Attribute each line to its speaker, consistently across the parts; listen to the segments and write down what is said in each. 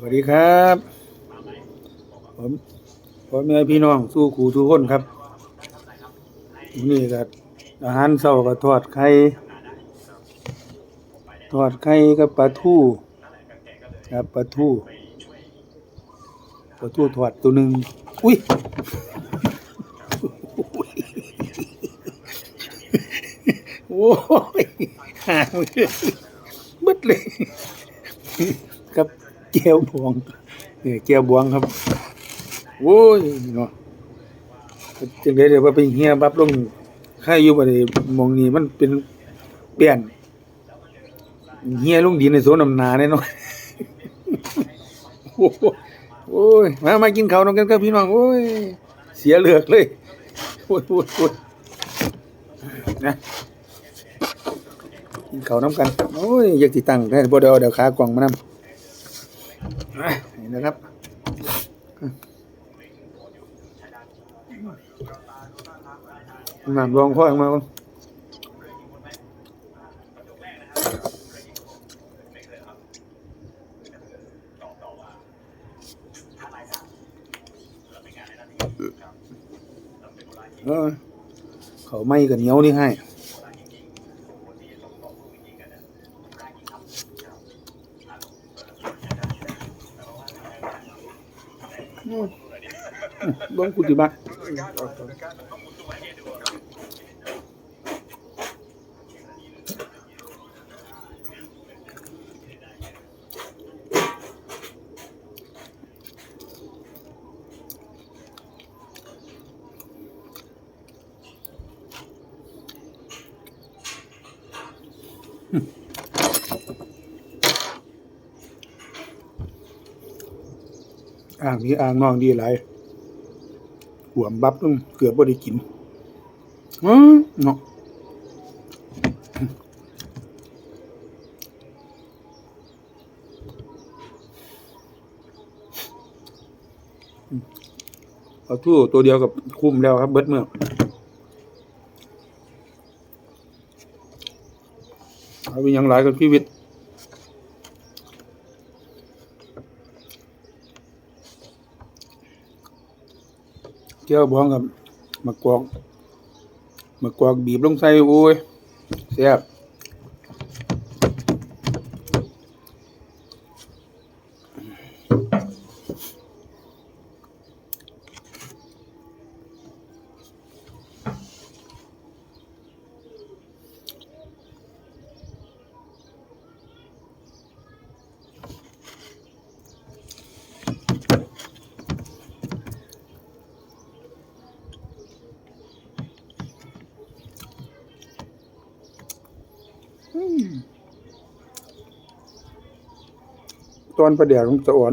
Speaker 1: สวัสดีครับ ผมผมแม่พี่น้องสู้ขู่ทุกคนครับนี่ก็อาหารเช้าก็ทอดไข่ทอดไข่กับปลาทูครับปลาทูปลาทูทอดตัวหนึ่งอุ้ยโอ้ยหามือมืดเลย ครับแก้วบวงเออแก้วบวงครับ โอ้ยเนาะจังได๋เดี๋ยวว่าไปเฮียบับลงใครอยู่บ่ได้มองนี้มันเป็นเปลี่ยนเฮียลงดินในสวนน้ำนาแน่นอนโอ้ยมามากินข้าวนำกันครับพี่น้องโอ้ยเสียเลือกเลยโอ้ยโอ้ยโอ้ยนะกินข้าวน้ำกันโอ้ยอยากสิตั้งแต่บ่ได้เอาเดี๋ยวขากล่องมานำอะ นี่นะครับน้ำรองพ่อออกมาก่อนเออเขาไม่กับเหนียวนี่ให้ เบิ้งกุฏิบัติ อ่างนี้อ่างนองดีหลายหัวมบับต้องเกือบบ่ได้กินอือเนาะเอาทู่ตัวเดียวกับคุ้มแล้วครับ เบิดเมื่อเอาไปยังหลายกับชีวิต เจ้าบ้องกับมะกอกมะกอกบีบลงใส่โอ้ยแซ่บ ตอนประเดี๋ยวของสะอ่อน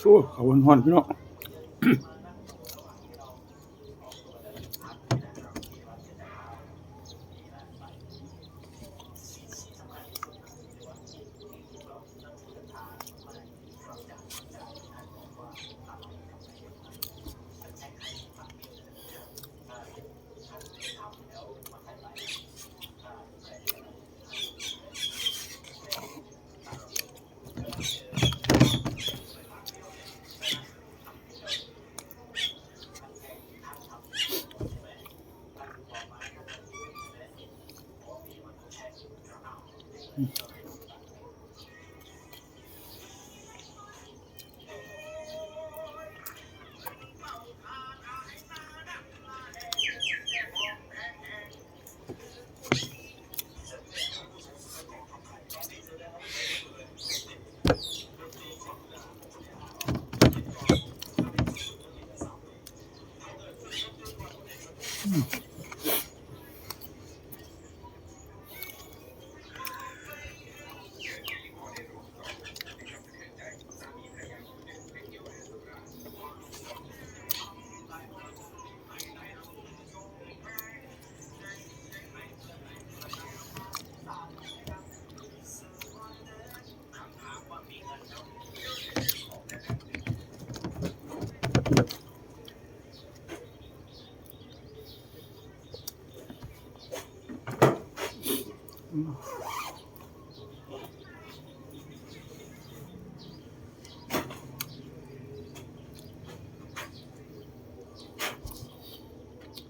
Speaker 1: โอ้ขาวันฮอนพี่น้อง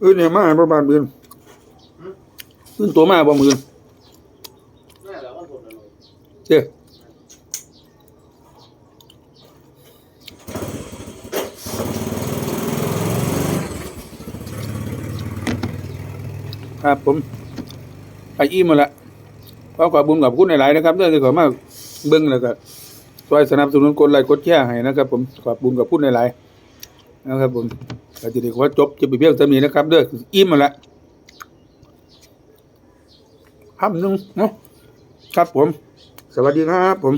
Speaker 1: ออเนี่ยมาประมาณมื่นขึ้นตัวมาบ่มื่น
Speaker 2: น่าแล้วก็ผลอร่อย
Speaker 1: เจ้ครับผมไปอิ่มมาละขอขอบคุญกับคุณหลายๆนะครับเรื่องที่ขามาเบิ้งแล้วก็ช่วยสนับสนุนกดไลค์กดแชร์ให้นะครับ ผมขอบคุณกับคุณหลายๆ นะครับผมก็จะได้ขอจบจะไปเพียงเท่านี้นะครับเด้ออิ่มมาละครับนึงเนาะครับผม สวัสดีครับผม